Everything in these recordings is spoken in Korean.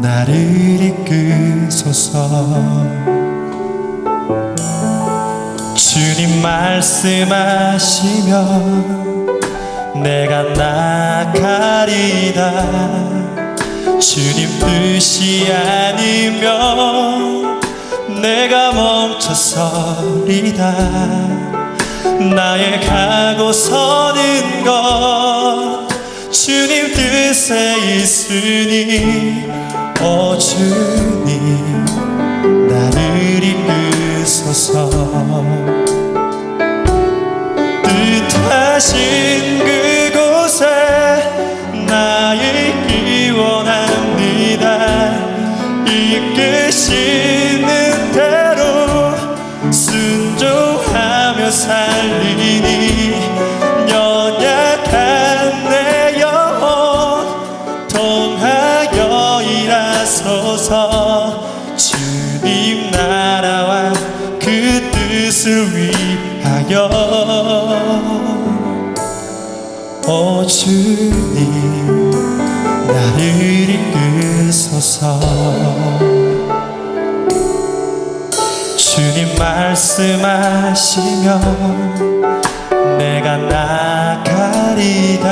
나를 이끄소서. 주님 말씀하시면 내가 나가리다. 주님 뜻이 아니면 내가 멈춰서리다. 나의 가고 서는 것 주님 뜻에 있으니 오 주님 나를 이끄소서. 뜻하신 그곳에 나 있기 원합니다. 이끄시는 대로 순종하며 살리니 주님 나라와 그 뜻을 위하여. 오 주님 나를 이끄소서. 주님 말씀하시면 내가 나가리다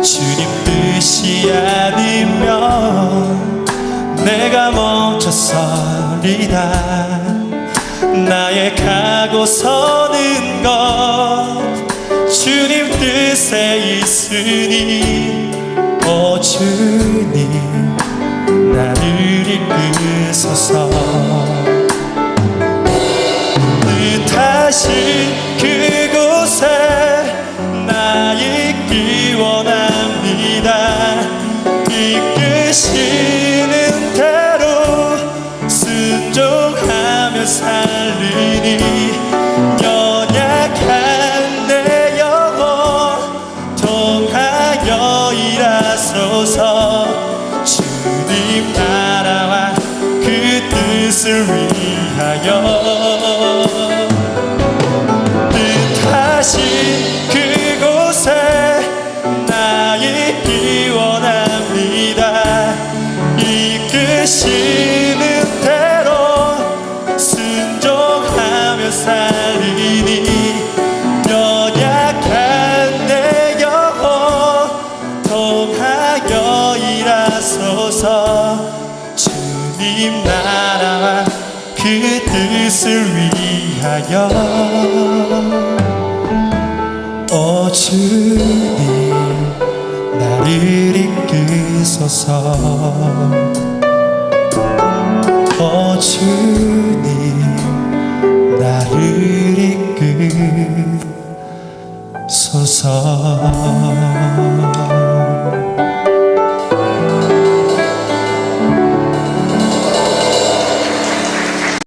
주님 뜻이 아니면 멈춰서리다. 나의 가고 서는 것 주님 뜻에 있으니 오 주님 나를 이끄소서. 뜻하신 그곳에 나 있기 원합니다 순종하며 살리니 연약한 내 영혼 통하여 일하소서. 주님 나라와 그 뜻을 위하여 그 뜻을 위하여 오 주님 나를 이끄소서. 오 주님 나를 이끄소서